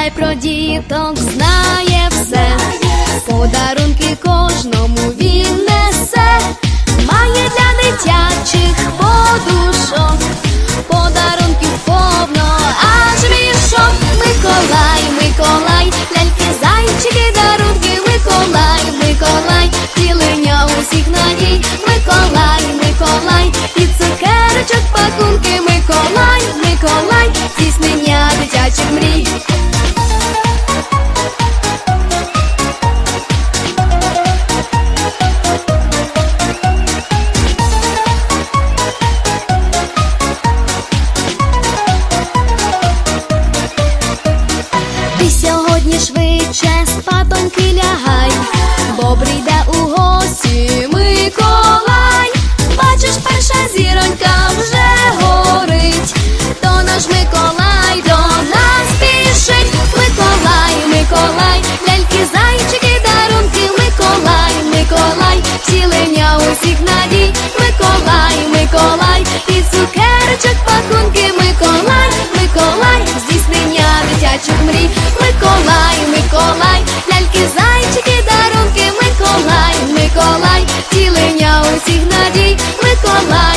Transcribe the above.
Миколай про діток знає все, подарунки кожному він Миколай, Миколай, ляльки, зайчики, дарунки, Миколай, Миколай, тілення усіх надій, Миколай.